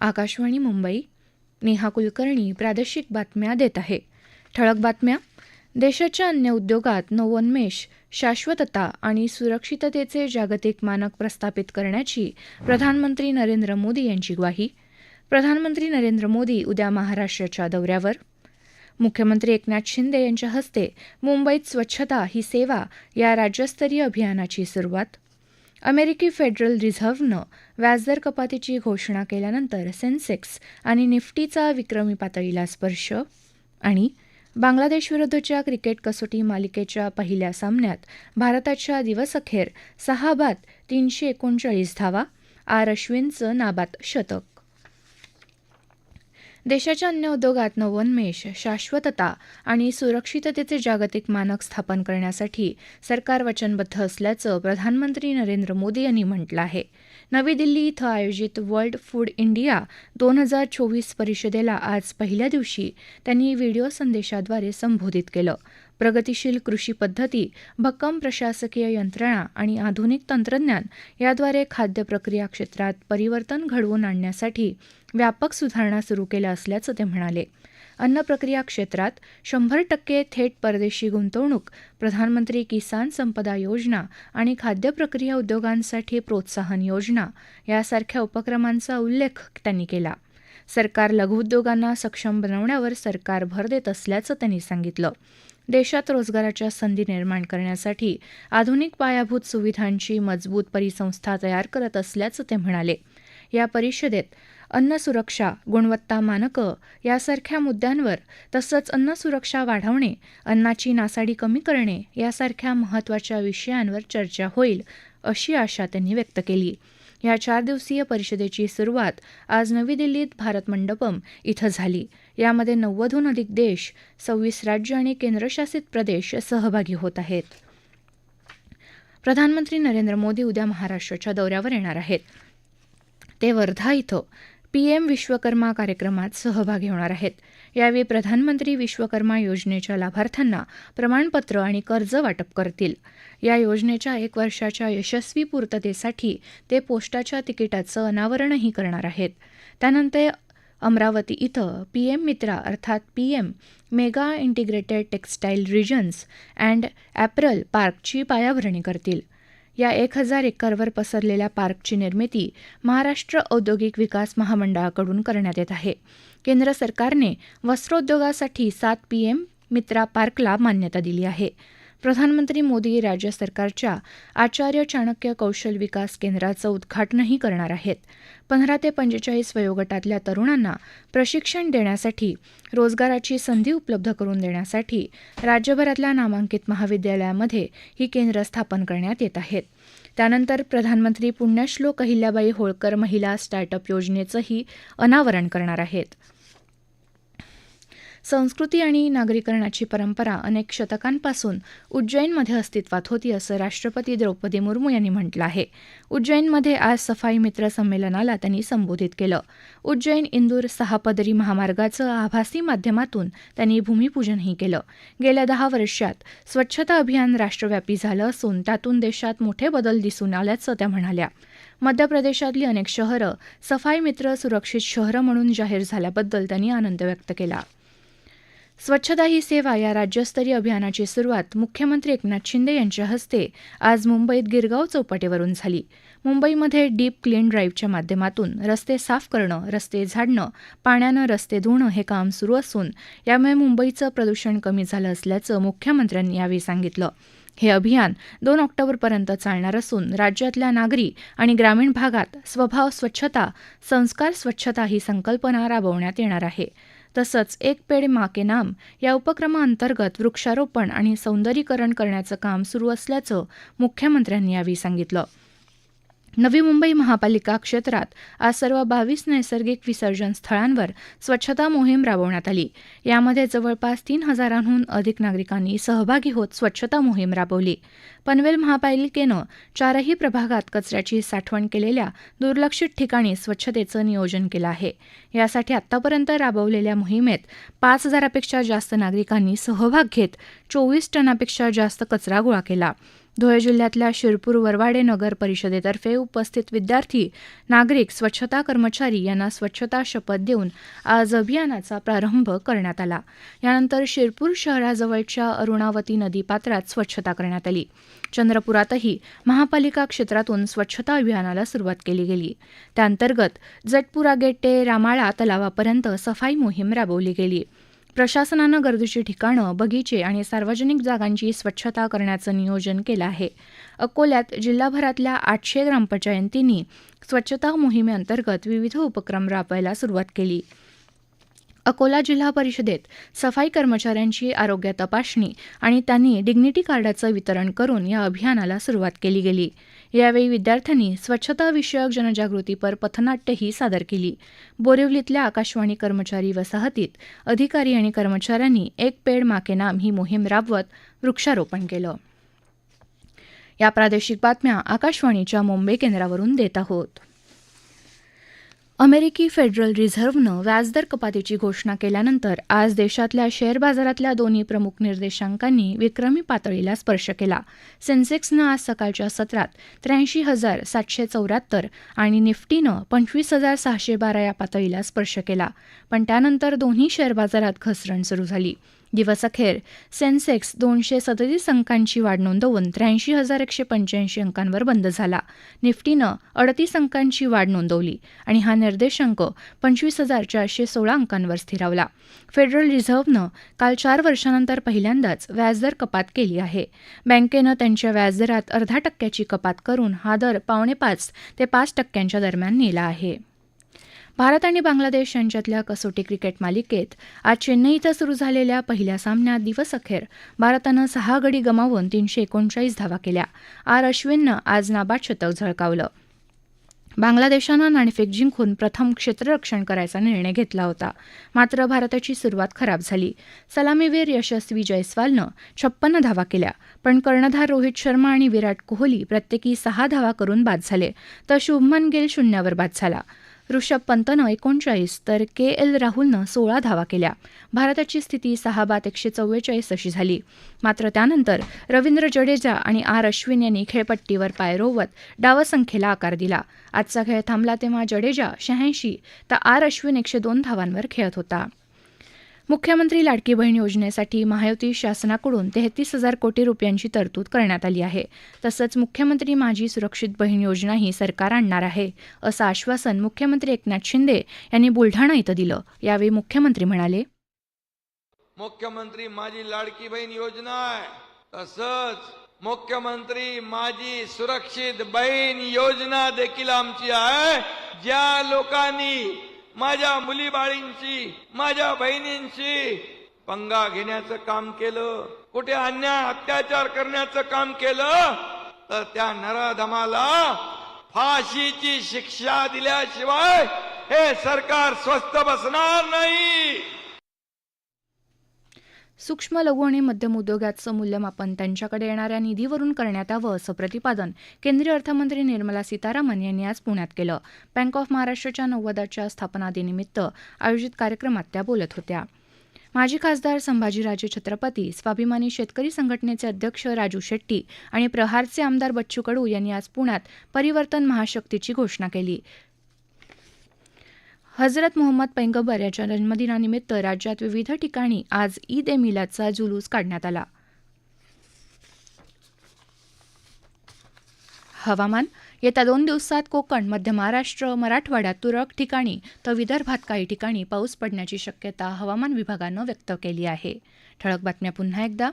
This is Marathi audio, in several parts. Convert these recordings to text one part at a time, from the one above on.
आकाशवाणी मुंबई नेहा कुलकर्णी प्रादेशिक बातम्या देत आहे. ठळक बातम्या. देशाच्या अन्य उद्योगात नवोन्मेष शाश्वतता आणि सुरक्षिततेचे जागतिक मानक प्रस्थापित करण्याची प्रधानमंत्री नरेंद्र मोदी यांची ग्वाही. प्रधानमंत्री नरेंद्र मोदी उद्या महाराष्ट्राच्या दौऱ्यावर. मुख्यमंत्री एकनाथ शिंदे यांच्या हस्ते मुंबईत स्वच्छता ही सेवा या राज्यस्तरीय अभियानाची सुरुवात. अमेरिकी फेडरल रिझर्व्हनं व्याजदर कपातीची घोषणा केल्यानंतर सेन्सेक्स आणि निफ्टीचा विक्रमी पातळीला स्पर्श आणि बांगलादेशविरुद्धच्या क्रिकेट कसोटी मालिकेच्या पहिल्या सामन्यात भारताच्या दिवसअखेर सहा बाद तीनशे एकोणचाळीस धावा आर अश्विनचं नाबाद शतक. देशाच्या अन्य उद्योगात नवोन्मेष शाश्वतता आणि सुरक्षिततेचे जागतिक मानक स्थापन करण्यासाठी सरकार वचनबद्ध असल्याचं प्रधानमंत्री नरेंद्र मोदी यांनी म्हटलं आहे. नवी दिल्ली इथं आयोजित वर्ल्ड फूड इंडिया दोन हजार चोवीस परिषदेला आज पहिल्या दिवशी त्यांनी व्हिडिओ संदेशाद्वारे संबोधित केलं. प्रगतीशील कृषी पद्धती भक्कम प्रशासकीय यंत्रणा आणि आधुनिक तंत्रज्ञान याद्वारे खाद्य प्रक्रिया क्षेत्रात परिवर्तन घडवून आणण्यासाठी व्यापक सुधारणा सुरू केल्या असल्याचं ते म्हणाले. अन्न प्रक्रिया क्षेत्रात शंभर टक्के थेट परदेशी गुंतवणूक प्रधानमंत्री किसान संपदा योजना आणि खाद्य प्रक्रिया उद्योगांसाठी प्रोत्साहन योजना यासारख्या उपक्रमांचा उल्लेख त्यांनी केला. सरकार लघुउद्योगांना सक्षम बनवण्यावर सरकार भर देत असल्याचं त्यांनी सांगितलं. देशात रोजगाराच्या संधी निर्माण करण्यासाठी आधुनिक पायाभूत सुविधांची मजबूत परिसंस्था तयार करत असल्याचं ते म्हणाले. या परिषदेत अन्न सुरक्षा गुणवत्ता मानकं यासारख्या मुद्द्यांवर तसंच अन्न सुरक्षा वाढवणे अन्नाची नासाडी कमी करणे यासारख्या महत्त्वाच्या विषयांवर चर्चा होईल अशी आशा त्यांनी व्यक्त केली. या चार दिवसीय परिषदेची सुरुवात आज नवी दिल्लीत भारत मंडपम इथं झाली. यामध्ये नव्वदहून अधिक देश सव्वीस राज्य आणि केंद्रशासित प्रदेश सहभागी होत आहेत. प्रधानमंत्री नरेंद्र मोदी उद्या महाराष्ट्राच्या दौऱ्यावर येणार आहेत. ते वर्धा इथं पीएम विश्वकर्मा कार्यक्रमात सहभागी होणार आहेत. यावेळी प्रधानमंत्री विश्वकर्मा योजनेच्या लाभार्थ्यांना प्रमाणपत्र आणि कर्ज वाटप करतील. या योजनेच्या एक वर्षाच्या यशस्वी पूर्ततेसाठी ते पोस्टाच्या तिकिटाचं अनावरणही करणार आहेत. त्यानंतर अमरावती इथं पी एम मित्रा अर्थात P M mega integrated textile regions and apparel पार्कची पायाभरणी करतील. या एक हजार एकरवर पसरलेल्या पार्कची निर्मिती महाराष्ट्र औद्योगिक विकास महामंडळाकडून करण्यात येत आहे. केंद्र सरकारने वस्त्रोद्योगासाठी सात पी एम मित्रा पार्कला मान्यता दिली आहे. प्रधानमंत्री मोदी राज्य सरकारच्या आचार्य चाणक्य कौशल विकास केंद्राचं उद्घाटनही करणार आहेत. पंधरा ते पंचेचाळीस वयोगटातल्या तरुणांना प्रशिक्षण देण्यासाठी रोजगाराची संधी उपलब्ध करून देण्यासाठी राज्यभरातल्या नामांकित महाविद्यालयामध्ये ही केंद्र स्थापन करण्यात येत आहेत. त्यानंतर प्रधानमंत्री पुण्यश्लोक अहिल्याबाई होळकर महिला स्टार्टअप योजनेचंही अनावरण करणार आहेत. संस्कृती आणि नागरीकरणाची परंपरा अनेक शतकांपासून उज्जैनमध्ये अस्तित्वात होती असं राष्ट्रपती द्रौपदी मुर्मू यांनी म्हटलं आहे. उज्जैनमध्ये आज सफाई मित्र संमेलनाला त्यांनी संबोधित केलं. उज्जैन इंदूर सहापदरी महामार्गाचं आभासी माध्यमातून त्यांनी भूमिपूजनही केलं. गेल्या दहा वर्षात स्वच्छता अभियान राष्ट्रव्यापी झालं असून त्यातून देशात मोठे बदल दिसून आल्याचं त्या म्हणाल्या. मध्य प्रदेशातली अनेक शहरं सफाई मित्र सुरक्षित शहरं म्हणून जाहीर झाल्याबद्दल त्यांनी आनंद व्यक्त केला. स्वच्छता ही सेवा या राज्यस्तरीय अभियानाची सुरुवात मुख्यमंत्री एकनाथ शिंदे यांच्या हस्ते आज मुंबईत गिरगाव चौपाटीवरून झाली. मुंबईमध्ये डीप क्लीन ड्राईव्हच्या माध्यमातून रस्ते साफ करणं रस्ते झाडणं पाण्यानं रस्ते धुणं हे काम सुरू असून यामुळे मुंबईचं प्रदूषण कमी झालं असल्याचं मुख्यमंत्र्यांनी यावेळी सांगितलं. हे अभियान दोन ऑक्टोबरपर्यंत चालणार असून राज्यातल्या नागरी आणि ग्रामीण भागात स्वभाव स्वच्छता संस्कार स्वच्छता ही संकल्पना राबवण्यात येणार आहे. तसंच एक पेड मा के नाम या उपक्रमाअंतर्गत वृक्षारोपण आणि सौंदर्यीकरण करण्याचं काम सुरू असल्याचं मुख्यमंत्र्यांनी यावेळी सांगितलं. नवी मुंबई महापालिका क्षेत्रात आज सर्व बावीस नैसर्गिक विसर्जन स्थळांवर स्वच्छता मोहीम राबवण्यात आली. यामध्ये जवळपास तीन हजारांहून अधिक नागरिकांनी सहभागी होत स्वच्छता मोहीम राबवली. पनवेल महापालिकेनं चारही प्रभागात कचऱ्याची साठवण केलेल्या दुर्लक्षित ठिकाणी स्वच्छतेचं नियोजन केलं आहे. यासाठी आतापर्यंत राबवलेल्या मोहिमेत पाच हजारापेक्षा जास्त नागरिकांनी सहभाग घेत चोवीस टनापेक्षा जास्त कचरा गोळा केला. धुळे जिल्ह्यातल्या शिरपूर वरवाडे नगर परिषदेतर्फे उपस्थित विद्यार्थी नागरिक स्वच्छता कर्मचारी यांना स्वच्छता शपथ देऊन आज अभियानाचा प्रारंभ करण्यात आला. यानंतर शिरपूर शहराजवळच्या अरुणावती नदीपात्रात स्वच्छता करण्यात आली. चंद्रपुरातही महापालिका क्षेत्रातून स्वच्छता अभियानाला सुरुवात केली गेली. त्याअंतर्गत जटपुरा गेट ते रामाळा तलावापर्यंत सफाई मोहीम राबवली गेली. प्रशासनानं गर्दीची ठिकाणं बगीचे आणि सार्वजनिक जागांची स्वच्छता करण्याचं नियोजन केलं आहे. अकोल्यात जिल्हाभरातल्या आठशे ग्रामपंचायतींनी स्वच्छता मोहिमेअंतर्गत विविध उपक्रम राबवायला सुरुवात केली. अकोला जिल्हा परिषदेत सफाई कर्मचाऱ्यांची आरोग्य तपासणी आणि त्यांनी डिग्निटी कार्डाचं वितरण करून या अभियानाला सुरुवात केली गेली. यावेळी विद्यार्थ्यांनी स्वच्छताविषयक जनजागृतीपर पथनाट्यही सादर केली. बोरिवलीतल्या आकाशवाणी कर्मचारी वसाहतीत अधिकारी आणि कर्मचाऱ्यांनी एक पेड माके नाम ही मोहीम राबवत वृक्षारोपण केलं. या प्रादेशिक बातम्या आकाशवाणीच्या मुंबई केंद्रावरून देत आहोत. अमेरिकी फेडरल रिझर्व्हनं व्याजदर कपातीची घोषणा केल्यानंतर आज देशातल्या शेअर बाजारातल्या दोन्ही प्रमुख निर्देशांकांनी विक्रमी पातळीला स्पर्श केला. सेन्सेक्सनं आज सकाळच्या सत्रात त्र्याऐंशी हजार सातशे चौऱ्याहत्तर आणि निफ्टीनं पंचवीस हजार सहाशे बारा या पातळीला स्पर्श केला. पण त्यानंतर दोन्ही शेअर बाजारात घसरण सुरू झाली. दिवसअखेर सेन्सेक्स दोनशे सदतीस अंकांची वाढ नोंदवून त्र्याऐंशी हजार एकशे पंच्याऐंशी अंकांवर बंद झाला. निफ्टीनं अडतीस अंकांची वाढ नोंदवली आणि हा निर्देशांक पंचवीस हजार चारशे सोळा अंकांवर स्थिरावला. फेडरल रिझर्व्हनं काल चार वर्षांनंतर पहिल्यांदाच व्याजदर कपात केली आहे. बँकेनं त्यांच्या व्याजदरात अर्धा टक्क्याची कपात करून हा दर पावणेपाच ते पाच टक्क्यांच्या दरम्यान नेला आहे. भारत आणि बांगलादेश यांच्यातल्या कसोटी क्रिकेट मालिकेत आज चेन्नई इथं सुरू झालेल्या पहिल्या सामन्यात दिवसअखेर भारतानं सहा गडी गमावून तीनशे एकोणचाळीस धावा केल्या. आर अश्विननं आज नाबाद शतक झळकावलं. बांगलादेशानं नाणेफेक जिंकून प्रथम क्षेत्ररक्षण करायचा निर्णय घेतला होता. मात्र भारताची सुरुवात खराब झाली. सलामीवीर यशस्वी जयस्वालनं छप्पन्न धावा केल्या. पण कर्णधार रोहित शर्मा आणि विराट कोहली प्रत्येकी सहा धावा करून बाद झाले. तर शुभमन गिल शून्यावर बाद झाला. ऋषभ पंतनं एकोणचाळीस तर के एल राहुलनं सोळा धावा केल्या. भारताची स्थिती सहा बाद एकशे चव्वेचाळीस अशी झाली. मात्र त्यानंतर रवींद्र जडेजा आणि आर अश्विन यांनी खेळपट्टीवर पाय रोवत डावसंख्येला आकार दिला. आजचा खेळ थांबला तेव्हा जडेजा शहाऐंशी तर आर अश्विन एकशे दोन धावांवर खेळत होता. मुख्यमंत्री लाडकी बहीण योजनेसाठी महायुती शासनाकडून तेहतीस हजार कोटी रुपयांची तरतूद करण्यात आली आहे. तसंच मुख्यमंत्री माझी सुरक्षित बहीण योजनाही सरकार आणणार आहे असं आश्वासन मुख्यमंत्री एकनाथ शिंदे यांनी बुलढाणा इथं दिलं. यावेळी मुख्यमंत्री म्हणाले मुख्यमंत्री माझी लाडकी बहीण योजना आहे. तसंच मुख्यमंत्री माझी सुरक्षित बहीण योजना देखील आमची आहे. ज्या लोकांनी माझ्या मुलीबाळींची माझ्या बहिणींची पंगा घेण्याचं काम केलं. कुठे अन्याय अत्याचार करण्याचं काम केलं तर त्या नराधमाला फाशीची शिक्षा दिल्याशिवाय हे सरकार स्वस्थ बसणार नाही. सूक्ष्म लघु आणि मध्यम उद्योगाचं मूल्यमापन त्यांच्याकडे येणाऱ्या निधीवरून करण्यात यावं असं प्रतिपादन केंद्रीय अर्थमंत्री निर्मला सीतारामन यांनी आज पुण्यात केलं. बँक ऑफ महाराष्ट्राच्या नव्वदाच्या स्थापना दिनिमित्त आयोजित कार्यक्रमात त्या बोलत होत्या. माजी खासदार संभाजीराजे छत्रपती स्वाभिमानी शेतकरी संघटनेचे अध्यक्ष राजू शेट्टी आणि प्रहारचे आमदार बच्चू कडू यांनी आज पुण्यात परिवर्तन महाशक्तीची घोषणा केली. हजरत मोहम्मद पैंगंबर याच्या जन्मदिनानिमित्त राज्यात विविध ठिकाणी आज ईद ए मिलादचा जुलूस काढण्यात आला. हवामान येत्या दोन दिवसात कोकण मध्य महाराष्ट्र मराठवाड्यात तुरळक ठिकाणी तर विदर्भात काही ठिकाणी पाऊस पडण्याची शक्यता हवामान विभागानं व्यक्त केली आहे. ठळक बातम्या पुन्हा एकदा.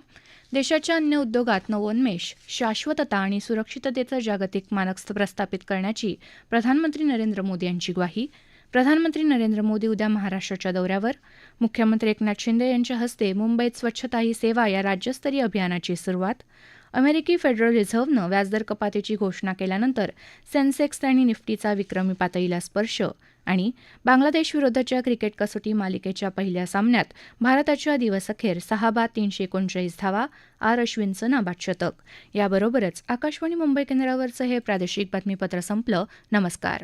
देशाच्या अन्य उद्योगात नवोन्मेष शाश्वतता आणि सुरक्षिततेचं जागतिक मानक प्रस्थापित करण्याची प्रधानमंत्री नरेंद्र मोदी यांची ग्वाही. प्रधानमंत्री नरेंद्र मोदी उद्या महाराष्ट्राच्या दौऱ्यावर. मुख्यमंत्री एकनाथ शिंदे यांच्या हस्ते मुंबईत स्वच्छता ही सेवा या राज्यस्तरीय अभियानाची सुरुवात. अमेरिकी फेडरल रिझर्व्हनं व्याजदर कपातीची घोषणा केल्यानंतर सेन्सेक्स आणि निफ्टीचा विक्रमी पातळीला स्पर्श आणि बांगलादेशविरुद्धच्या क्रिकेट कसोटी मालिकेच्या पहिल्या सामन्यात भारताच्या दिवसअखेर सहा बाद तीनशे एकोणचाळीस धावा आर अश्विनचं नाबाद शतक. याबरोबरच आकाशवाणी मुंबई केंद्रावरचं हे प्रादेशिक बातमीपत्र संपलं. नमस्कार.